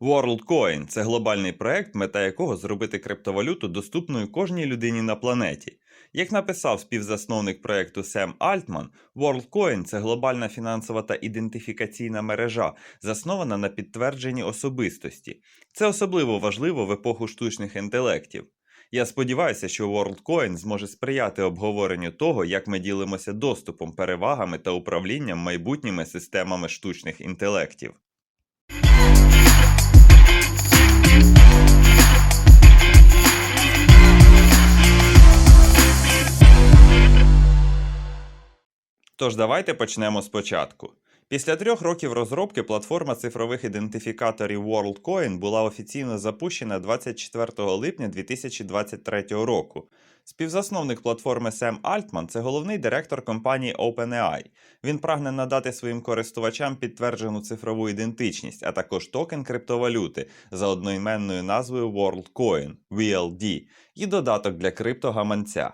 WorldCoin – це глобальний проект, мета якого зробити криптовалюту доступною кожній людині на планеті. Як написав співзасновник проекту Сем Альтман, WorldCoin – це глобальна фінансова та ідентифікаційна мережа, заснована на підтвердженні особистості. Це особливо важливо в епоху штучних інтелектів. Я сподіваюся, що WorldCoin зможе сприяти обговоренню того, як ми ділимося доступом, перевагами та управлінням майбутніми системами штучних інтелектів. Тож давайте почнемо спочатку. Після трьох років розробки платформа цифрових ідентифікаторів WorldCoin була офіційно запущена 24 липня 2023 року. Співзасновник платформи Сем Альтман це головний директор компанії OpenAI. Він прагне надати своїм користувачам підтверджену цифрову ідентичність, а також токен криптовалюти за одноіменною назвою WorldCoin WLD і додаток для криптогаманця.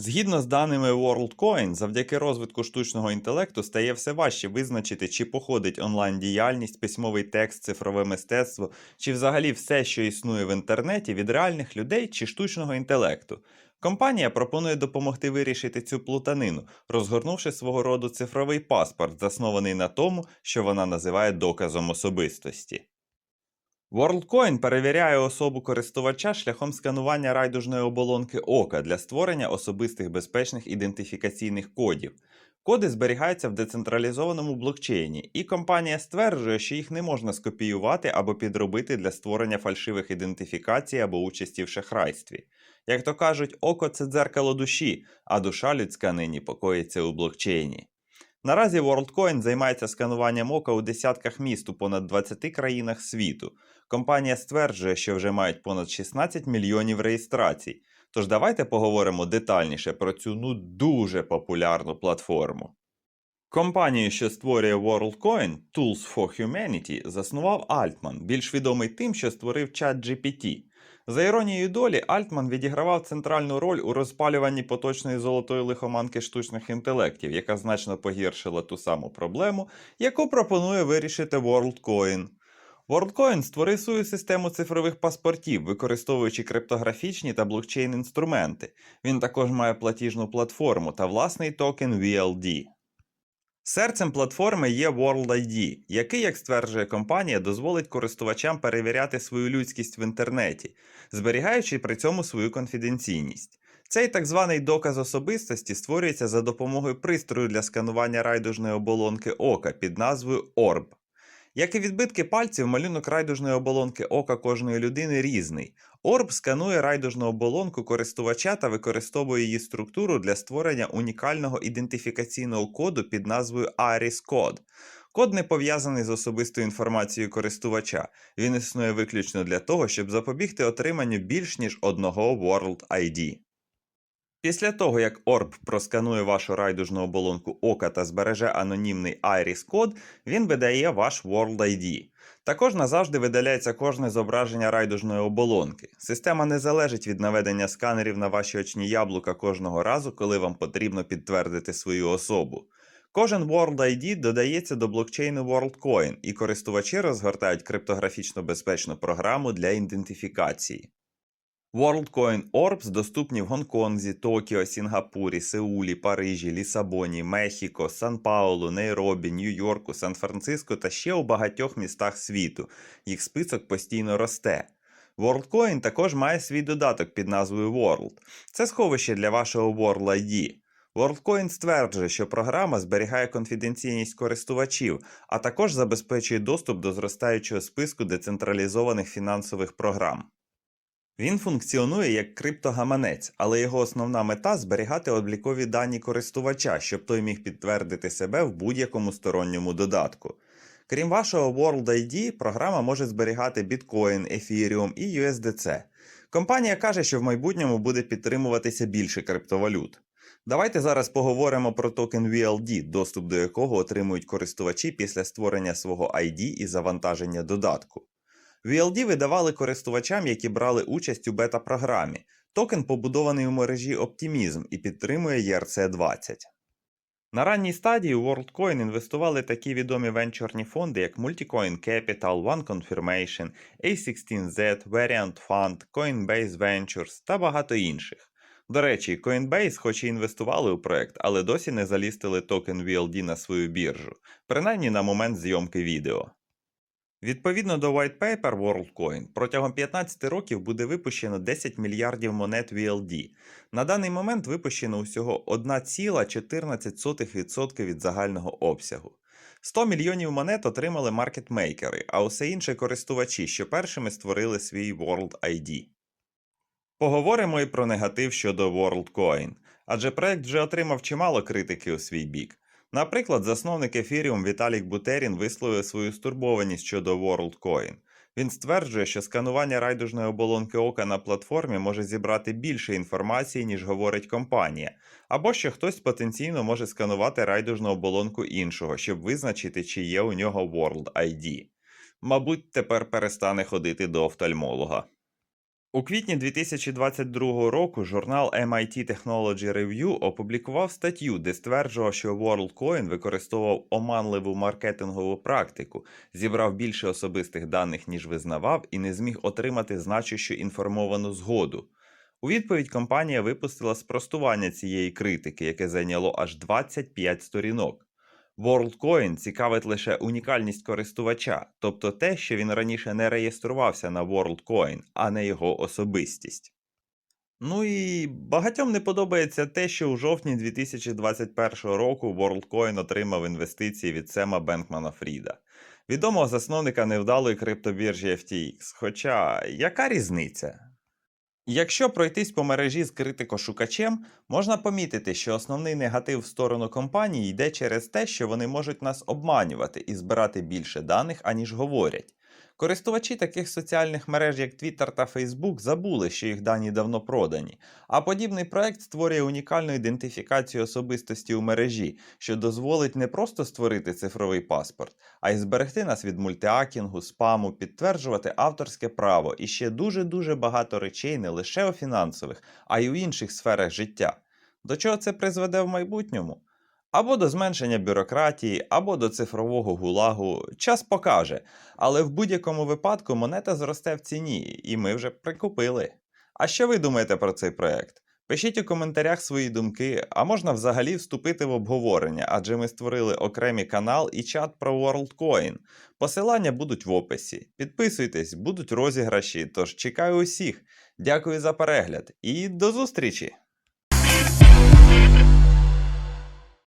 Згідно з даними WorldCoin, завдяки розвитку штучного інтелекту стає все важче визначити, чи походить онлайн-діяльність, письмовий текст, цифрове мистецтво, чи взагалі все, що існує в інтернеті, від реальних людей чи штучного інтелекту. Компанія пропонує допомогти вирішити цю плутанину, розгорнувши свого роду цифровий паспорт, заснований на тому, що вона називає доказом особистості. WorldCoin перевіряє особу користувача шляхом сканування райдужної оболонки ока для створення особистих безпечних ідентифікаційних кодів. Коди зберігаються в децентралізованому блокчейні, і компанія стверджує, що їх не можна скопіювати або підробити для створення фальшивих ідентифікацій або участі в шахрайстві. Як то кажуть, око це дзеркало душі, а душа людська нині покоїться у блокчейні. Наразі WorldCoin займається скануванням ока у десятках міст у понад 20 країнах світу. Компанія стверджує, що вже мають понад 16 мільйонів реєстрацій. Тож давайте поговоримо детальніше про цю ну дуже популярну платформу. Компанію, що створює WorldCoin, Tools for Humanity, заснував Альтман, більш відомий тим, що створив чат GPT. За іронією долі, Альтман відігравав центральну роль у розпалюванні поточної золотої лихоманки штучних інтелектів, яка значно погіршила ту саму проблему, яку пропонує вирішити WorldCoin. WorldCoin створив свою систему цифрових паспортів, використовуючи криптографічні та блокчейн інструменти. Він також має платіжну платформу та власний токен VLD. Серцем платформи є World ID, який, як стверджує компанія, дозволить користувачам перевіряти свою людськість в інтернеті, зберігаючи при цьому свою конфіденційність. Цей так званий доказ особистості створюється за допомогою пристрою для сканування райдужної оболонки ока під назвою ORB. Як і відбитки пальців, малюнок райдужної оболонки ока кожної людини різний. Орб сканує райдужну оболонку користувача та використовує її структуру для створення унікального ідентифікаційного коду під назвою Iris Code. Код не пов'язаний з особистою інформацією користувача. Він існує виключно для того, щоб запобігти отриманню більш ніж одного World ID. Після того, як Орб просканує вашу райдужну оболонку ока та збереже анонімний Iris код, він видає ваш World ID. Також назавжди видаляється кожне зображення райдужної оболонки. Система не залежить від наведення сканерів на ваші очні яблука кожного разу, коли вам потрібно підтвердити свою особу. Кожен World ID додається до блокчейну WorldCoin, і користувачі розгортають криптографічно безпечну програму для ідентифікації. WorldCoin Orbs доступні в Гонконзі, Токіо, Сінгапурі, Сеулі, Парижі, Лісабоні, Мехіко, Сан-Паулу, Нейробі, Нью-Йорку, Сан-Франциско та ще у багатьох містах світу. Їх список постійно росте. WorldCoin також має свій додаток під назвою World. Це сховище для вашого World ID. WorldCoin стверджує, що програма зберігає конфіденційність користувачів, а також забезпечує доступ до зростаючого списку децентралізованих фінансових програм. Він функціонує як криптогаманець, але його основна мета зберігати облікові дані користувача, щоб той міг підтвердити себе в будь-якому сторонньому додатку. Крім вашого World ID, програма може зберігати біткоін, ефіріум і USDC. Компанія каже, що в майбутньому буде підтримуватися більше криптовалют. Давайте зараз поговоримо про токен VLD, доступ до якого отримують користувачі після створення свого ID і завантаження додатку. VLD видавали користувачам, які брали участь у бета-програмі. Токен побудований у мережі Optimism і підтримує ERC20. На ранній стадії у WorldCoin інвестували такі відомі венчурні фонди, як Multicoin Capital, One Confirmation, A16Z, Variant Fund, Coinbase Ventures та багато інших. До речі, Coinbase хоч і інвестували у проект, але досі не залістили токен VLD на свою біржу, принаймні на момент зйомки відео. Відповідно до White Paper WorldCoin, протягом 15 років буде випущено 10 мільярдів монет VLD. На даний момент випущено усього 1,14% від загального обсягу. 100 мільйонів монет отримали маркетмейкери, а усе інше користувачі, що першими створили свій World ID. Поговоримо і про негатив щодо WorldCoin, адже проект вже отримав чимало критики у свій бік. Наприклад, засновник Ethereum Віталік Бутерін висловив свою стурбованість щодо WorldCoin. Він стверджує, що сканування райдужної оболонки ока на платформі може зібрати більше інформації, ніж говорить компанія, або що хтось потенційно може сканувати райдужну оболонку іншого, щоб визначити, чи є у нього World ID. Мабуть, тепер перестане ходити до офтальмолога. У квітні 2022 року журнал MIT Technology Review опублікував статтю, де стверджував, що WorldCoin використовував оманливу маркетингову практику, зібрав більше особистих даних, ніж визнавав, і не зміг отримати значущу інформовану згоду. У відповідь компанія випустила спростування цієї критики, яке зайняло аж 25 сторінок. WorldCoin цікавить лише унікальність користувача, тобто те, що він раніше не реєструвався на WorldCoin, а не його особистість. Ну і багатьом не подобається те, що у жовтні 2021 року WorldCoin отримав інвестиції від Сема Бенкмана Фріда, відомого засновника невдалої криптобіржі FTX. Хоча яка різниця? Якщо пройтись по мережі з критикошукачем, можна помітити, що основний негатив в сторону компанії йде через те, що вони можуть нас обманювати і збирати більше даних, аніж говорять. Користувачі таких соціальних мереж, як Twitter та Facebook, забули, що їх дані давно продані, а подібний проект створює унікальну ідентифікацію особистості у мережі, що дозволить не просто створити цифровий паспорт, а й зберегти нас від мультиакінгу, спаму, підтверджувати авторське право і ще дуже-дуже багато речей не лише у фінансових, а й у інших сферах життя. До чого це призведе в майбутньому? Або до зменшення бюрократії, або до цифрового гулагу. Час покаже. Але в будь-якому випадку монета зросте в ціні, і ми вже прикупили. А що ви думаєте про цей проект? Пишіть у коментарях свої думки, а можна взагалі вступити в обговорення, адже ми створили окремий канал і чат про WorldCoin. Посилання будуть в описі. Підписуйтесь, будуть розіграші, тож чекаю усіх. Дякую за перегляд і до зустрічі!